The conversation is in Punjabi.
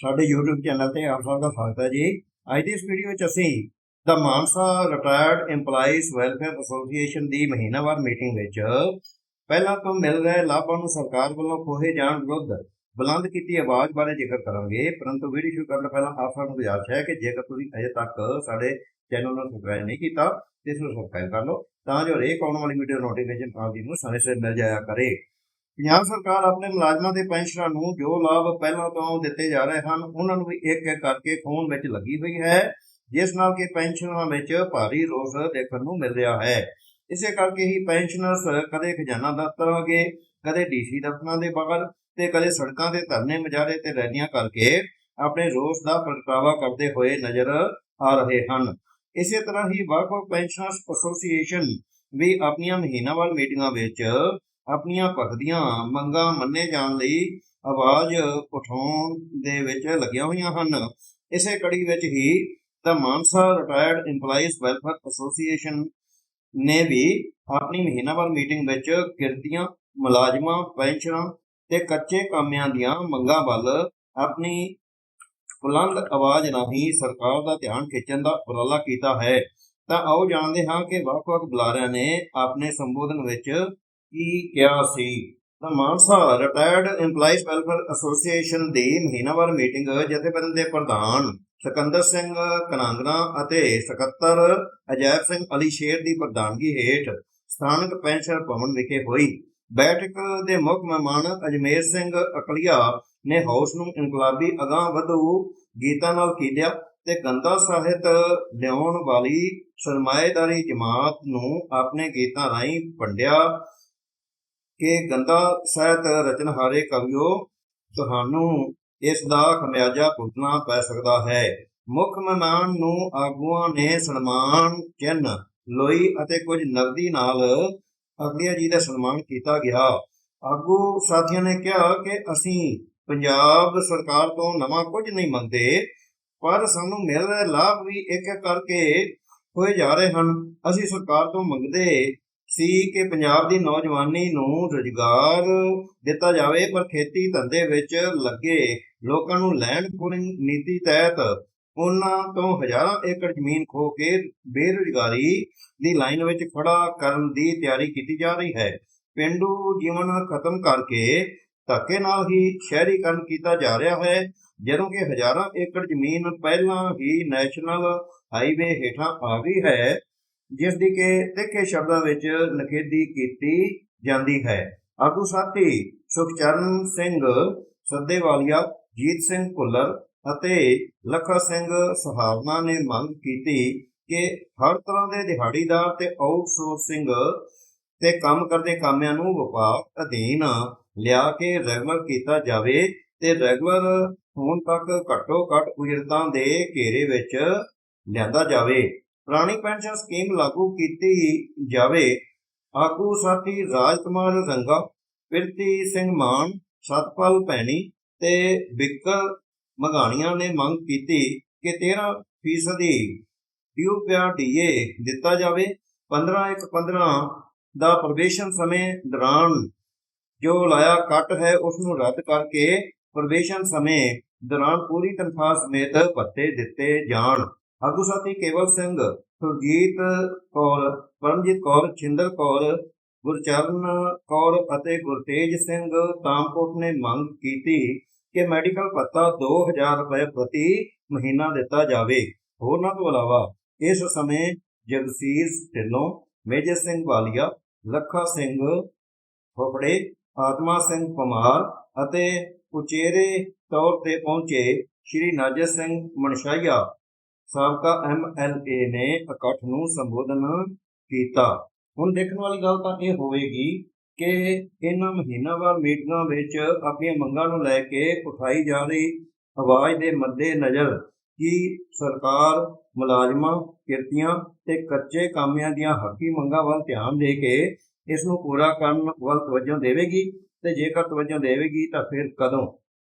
ਸਾਡੇ YouTube ਚੈਨਲ ਤੇ ਆਪ ਸਭ ਦਾ ਸਵਾਗਤ ਹੈ ਜੀ। ਅੱਜ ਦੀ ਇਸ ਵੀਡੀਓ ਵਿੱਚ ਅਸੀਂ the Mansa retired EMPLOYEES welfare association ਦੀ ਮਹੀਨਾਵਾਰ ਮੀਟਿੰਗ ਵਿੱਚ ਪਹਿਲਾਂ ਤੋਂ ਮਿਲ ਰਹੇ ਲਾਭਾਂ ਨੂੰ ਸਰਕਾਰ ਵੱਲੋਂ ਖੋਹੇ ਜਾਣ ਵਿਰੁੱਧ ਬੁਲੰਦ ਕੀਤੀ ਆਵਾਜ਼ ਬਾਰੇ ਜ਼ਿਕਰ ਕਰਾਂਗੇ। ਪਰੰਤੂ ਵੀਡੀਓ ਸ਼ੁਰੂ ਕਰਨ ਤੋਂ ਪਹਿਲਾਂ ਆਪ ਸਭ ਨੂੰ ਗੁਜ਼ਾਰਿਸ਼ ਹੈ ਕਿ ਜੇਕਰ ਤੁਸੀਂ ਅਜੇ ਤੱਕ ਸਾਡੇ ਚੈਨਲ ਨੂੰ ਸਬਸਕ੍ਰਾਈਬ ਨਹੀਂ ਕੀਤਾ ਤੇ ਇਸ ਨੂੰ ਸਬਸਕ੍ਰਾਈਬ ਕਰ ਲਓ, ਤਾਂ ਜੋ ਹਰੇਕ ਆਉਣ ਵਾਲੀ ਵੀਡੀਓ ਨੋਟੀਫਿਕੇਸ਼ਨ ਆਪ ਜੀ ਨੂੰ ਸਮੇਂ ਸਿਰ ਮਿਲ ਜਾਇਆ ਕਰੇ। ਪੰਜਾਬ ਸਰਕਾਰ ਆਪਣੇ ਮੁਲਾਜ਼ਮਾਂ ਦੇ ਪੈਨਸ਼ਨਾਂ ਨੂੰ ਜੋ ਲਾਭ ਪਹਿਲਾਂ ਤੋਂ ਦਿੱਤੇ ਜਾ ਰਹੇ ਹਨ, ਉਹਨਾਂ ਨੂੰ ਵੀ ਇੱਕ ਇੱਕ ਕਰਕੇ ਖੋਣ ਵਿੱਚ ਲੱਗੀ ਹੋਈ ਹੈ, ਜਿਸ ਨਾਲ ਕਿ ਪੈਨਸ਼ਨਰਾਂ ਵਿੱਚ ਭਾਰੀ ਰੋਸ ਦੇਖਣ ਨੂੰ ਮਿਲ ਰਿਹਾ ਹੈ। ਇਸੇ ਕਰਕੇ ਹੀ ਪੈਨਸ਼ਨਰਸ ਕਦੇ ਖਜ਼ਾਨਾ ਦਫ਼ਤਰ ਅੱਗੇ, ਕਦੇ ਡੀਸੀ ਦਫ਼ਤਰਾਂ ਦੇ ਬਾਹਰ ਤੇ ਕਦੇ ਸੜਕਾਂ ਤੇ ਧਰਨੇ ਮੁਜ਼ਾਹਰੇ ਤੇ ਰੈਲੀਆਂ ਕਰਕੇ ਆਪਣੇ ਰੋਸ ਦਾ ਪ੍ਰਗਟਾਵਾ ਕਰਦੇ ਹੋਏ ਨਜ਼ਰ ਆ ਰਹੇ ਹਨ। ਇਸੇ ਤਰ੍ਹਾਂ ਹੀ ਵੱਖ-ਵੱਖ ਪੈਨਸ਼ਨਰਸ ਐਸੋਸੀਏਸ਼ਨ ਵੀ ਆਪਣੀਆਂ ਮਹੀਨਾਵਾਰ ਮੀਟਿੰਗਾਂ ਵਿੱਚ ਆਪਣੀਆਂ ਭਖਦੀਆਂ ਮੰਗਾਂ ਮੰਨੇ ਜਾਣ ਲਈ ਆਵਾਜ਼ ਉਠਾਉਣ ਦੇ ਵਿੱਚ ਲੱਗੀਆਂ ਹੋਈਆਂ ਹਨ। ਇਸੇ ਕੜੀ ਵਿੱਚ ਹੀ the Mansa retired EMPLOYEES welfare association ਨੇ ਵੀ ਆਪਣੀ ਮਹੀਨਾਵਾਰ ਮੀਟਿੰਗ ਵਿੱਚ ਕਿਰਤੀਆਂ, ਮੁਲਾਜ਼ਮਾਂ, ਪੈਨਸ਼ਨਾਂ ਤੇ ਕੱਚੇ ਕਾਮਿਆਂ ਦੀਆਂ ਮੰਗਾਂ ਵੱਲ ਆਪਣੀ ਬੁਲੰਦ ਆਵਾਜ਼ ਰਾਹੀਂ ਸਰਕਾਰ ਦਾ ਧਿਆਨ ਖਿੱਚਣ ਦਾ ਉਪਰਾਲਾ ਕੀਤਾ ਹੈ। ਤਾਂ ਆਓ ਜਾਣਦੇ ਹਾਂ ਕਿ ਵੱਖ-ਵੱਖ ਬੁਲਾਰਿਆਂ ਨੇ ਆਪਣੇ ਸੰਬੋਧਨ ਵਿੱਚ ਕੀ ਕਿਹਾ ਸੀ? ਤਾਂ Mansa retired EMPLOYEES welfare association ਦੀ ਮਹੀਨਾਵਾਰ ਮੀਟਿੰਗ ਜਥੇਬੰਦੀ ਦੇ ਪ੍ਰਧਾਨ ਸਿਕੰਦਰ ਸਿੰਘ ਕਨਾਂਗਰਾ ਅਤੇ ਸਕੱਤਰ ਅਜੈਬ ਸਿੰਘ ਅਲੀ ਸ਼ੇਰ ਦੀ ਪ੍ਰਧਾਨਗੀ ਹੇਠ ਸਥਾਨਕ ਪੈਨਸ਼ਨ ਭਵਨ ਵਿਖੇ ਹੋਈ। ਬੈਠਕ ਦੇ ਮੁੱਖ ਮਹਿਮਾਨ ਅਜਮੇਰ ਸਿੰਘ ਅਕਲੀਆ ਨੇ ਹਾਊਸ ਨੂੰ ਇਨਕਲਾਬੀ ਅਗਾਂਹ ਵਧੂ ਗੀਤਾਂ ਨਾਲ ਕੀਲਿਆ ਤੇ ਗੰਦਾ ਸਾਹਿਤ ਲਿਆਉਣ ਵਾਲੀ ਸਰਮਾਏਦਾਰੀ ਜਮਾਤ ਨੂੰ ਆਪਣੇ ਗੀਤਾਂ ਰਾਹੀਂ ਵੰਡਿਆ। ਕਿ ਗੰਦਾ ਸਾਹਿਤ ਰਚਨਹਾਰੇ ਕਵਿਓ, ਤੁਹਾਨੂੰ ਇਸ ਦਾ ਖਮਿਆਜਾ ਭੁਗਤਣਾ ਪੈ ਸਕਦਾ ਹੈ। ਮੁੱਖ ਮਹਿਮਾਨ ਨੂੰ ਆਗੂਆਂ ਨੇ ਸਨਮਾਨ, ਚਿੰਨ੍ਹ ਲੋਈ ਅਤੇ ਕੁਝ ਨਗਦੀ ਨਾਲ ਅਗਲੀਆ ਜੀ ਦਾ ਸਨਮਾਨ ਕੀਤਾ ਗਿਆ। ਆਗੂ ਸਾਥੀਆਂ ਨੇ ਕਿਹਾ ਕਿ ਅਸੀਂ ਪੰਜਾਬ ਸਰਕਾਰ ਤੋਂ ਨਵਾਂ ਕੁਝ ਨਹੀਂ ਮੰਗਦੇ, ਪਰ ਸਾਨੂੰ ਮਿਲ ਰਹੇ ਲਾਭ ਵੀ ਇੱਕ ਇੱਕ ਕਰਕੇ ਹੋਏ ਜਾ ਰਹੇ ਹਨ। ਅਸੀਂ ਸਰਕਾਰ ਤੋਂ ਮੰਗਦੇ ਸੀ ਕਿ ਪੰਜਾਬ ਦੀ ਨੌਜਵਾਨੀ ਨੂੰ ਰੁਜ਼ਗਾਰ ਦਿੱਤਾ ਜਾਵੇ, ਪਰ ਖੇਤੀ ਧੰਦੇ ਵਿੱਚ ਲੱਗੇ ਲੋਕਾਂ ਨੂੰ ਲੈਂਡ ਪੂਲਿੰਗ ਨੀਤੀ ਤਹਿਤ ਉਹਨਾਂ ਤੋਂ ਹਜ਼ਾਰਾਂ ਏਕੜ ਜ਼ਮੀਨ ਖੋ ਕੇ ਬੇਰੁਜ਼ਗਾਰੀ ਦੀ ਲਾਈਨ ਵਿੱਚ ਖੜਾ ਕਰਨ ਦੀ ਤਿਆਰੀ ਕੀਤੀ ਜਾ ਰਹੀ ਹੈ। ਪਿੰਡੂ ਜੀਵਨ ਖਤਮ ਕਰਕੇ ਧੱਕੇ ਨਾਲ ਹੀ ਸ਼ਹਿਰੀਕਰਨ ਕੀਤਾ ਜਾ ਰਿਹਾ ਹੈ, ਜਦੋਂ ਕਿ ਹਜ਼ਾਰਾਂ ਏਕੜ ਜ਼ਮੀਨ ਪਹਿਲਾਂ ਹੀ ਨੈਸ਼ਨਲ ਹਾਈਵੇ ਹੇਠਾਂ ਆ ਗਈ ਹੈ। ਜਿਸ ਦੀ ਕਿ ਤਿੱਖੇ ਸ਼ਬਦਾਂ ਵਿੱਚ ਨਖੇਦੀ ਕੀਤੀ ਜਾਂਦੀ ਹੈ। ਆਗੂ ਸਾਥੀ, ਸੁਖਚਰਨ ਸਿੰਘ ਸੱਦੇਵਾਲੀਆ, ਜੀਤ ਸਿੰਘ ਭੁੱਲਰ ਅਤੇ ਲੱਖਾ ਸਿੰਘ ਸਹਾਰਨਾ ਨੇ ਮੰਗ ਕੀਤੀ ਕਿ ਹਰ ਤਰ੍ਹਾਂ ਦੇ ਦਿਹਾੜੀਦਾਰ ਤੇ ਆਊਟਸੋਰਸਿੰਗ ਤੇ ਕੰਮ ਕਰਦੇ ਕਾਮਿਆਂ ਨੂੰ ਵਪਾਰ ਅਧੀਨ ਲਿਆ ਕੇ ਰੈਗੂਲਰ ਕੀਤਾ ਜਾਵੇ ਤੇ ਰੈਗੂਲਰ ਹੋਣ ਤੱਕ ਘੱਟੋ ਘੱਟ ਉਜਰਤਾਂ ਦੇ ਘੇਰੇ ਵਿੱਚ ਲਿਆਂਦਾ ਜਾਵੇ। ਪੁਰਾਣੀ ਪੈਨਸ਼ਨ ਸਕੀਮ ਲਾਗੂ ਕੀਤੀ ਜਾਵੇ। ਆਗੂ ਸਾਥੀ ਰਾਜਕੁਮਾਰ ਰੰਗਾ ਪਿਰਤੀ ਸਿੰਘ ਮਾਨ, ਸਤਪਾਲ ਭੈਣੀ ਤੇ ਬਿੱਕਰ ਮਗਾਣੀਆਂ ਨੇ ਮੰਗ ਕੀਤੀ ਕਿ 13 ਫੀਸਦੀ ਡਿਊ ਪਿਆ ਡੀਏ ਦਿੱਤਾ ਜਾਵੇ। 15 ਇੱਕ 15 ਦਾ ਪ੍ਰਵੇਸ਼ਨ ਸਮੇਂ ਦੌਰਾਨ ਜੋ ਲਾਇਆ ਕੱਟ ਹੈ ਉਸ ਨੂੰ ਰੱਦ ਕਰਕੇ ਪ੍ਰਵੇਸ਼ਨ ਸਮੇਂ ਦੌਰਾਨ ਪੂਰੀ ਤਨਖਾਹ ਸਮੇਤ ਭੱਤੇ ਦਿੱਤੇ ਜਾਣ। ਆਗੂ ਸਾਥੀ ਕੇਵਲ ਸਿੰਘ, ਸੁਰਜੀਤ ਕੌਰ, ਪਰਮਜੀਤ ਕੌਰ, ਛਿੰਦਰ ਕੌਰ, ਗੁਰਚਰਨ ਕੌਰ ਅਤੇ ਗੁਰਤੇਜ ਸਿੰਘ ਤਾਮਕੋਟ ਨੇ ਮੰਗ ਕੀਤੀ ਕਿ ਮੈਡੀਕਲ ਭੱਤਾ 2000 ਰੁਪਏ ਪ੍ਰਤੀ ਮਹੀਨਾ ਦਿੱਤਾ ਜਾਵੇ। ਹੋਰਨਾਂ ਤੋਂ ਇਲਾਵਾ ਇਸ ਸਮੇਂ ਜਗਸੀਰ ਢਿੱਲੋਂ, ਮੇਜਰ ਸਿੰਘ ਵਾਲੀਆ, ਲੱਖਾ ਸਿੰਘ ਫੋਪੜੇ ਆਤਮਾ ਸਿੰਘ ਕੁਮਾਰ ਅਤੇ ਉਚੇਰੇ ਤੌਰ ਤੇ ਪਹੁੰਚੇ ਸ਼੍ਰੀ ਨਾਜਰ ਸਿੰਘ ਮਨਸ਼ਾਈਆ। ਸਾਬਕਾ ਐਮਐਲਏ ਨੇ ਇਕੱਠ ਨੂੰ ਸੰਬੋਧਨ ਕੀਤਾ। ਹੁਣ ਦੇਖਣ ਵਾਲੀ ਗੱਲ ਤਾਂ ਇਹ ਹੋਵੇਗੀ ਕਿ ਇਹਨਾਂ ਮਹੀਨਾਵਾਰ ਮੀਟਿੰਗਾਂ ਵਿੱਚ ਆਪਣੀਆਂ ਮੰਗਾਂ ਨੂੰ ਲੈ ਕੇ ਉਠਾਈ ਜਾ ਰਹੀ ਆਵਾਜ਼ ਦੇ ਮੱਦੇ ਨਜ਼ਰ ਕੀ ਸਰਕਾਰ ਮੁਲਾਜ਼ਮਾਂ, ਕਿਰਤੀਆਂ ਤੇ ਕੱਚੇ ਕਾਮਿਆਂ ਦੀਆਂ ਹੱਕੀ ਮੰਗਾਂ ਵੱਲ ਧਿਆਨ ਦੇ ਕੇ ਇਸ ਨੂੰ ਪੂਰਾ ਕਰਨ ਵੱਲ ਤਵੱਜੋ ਦੇਵੇਗੀ ਤੇ ਜੇਕਰ ਤਵੱਜੋ ਦੇਵੇਗੀ ਤਾਂ ਫਿਰ ਕਦੋਂ?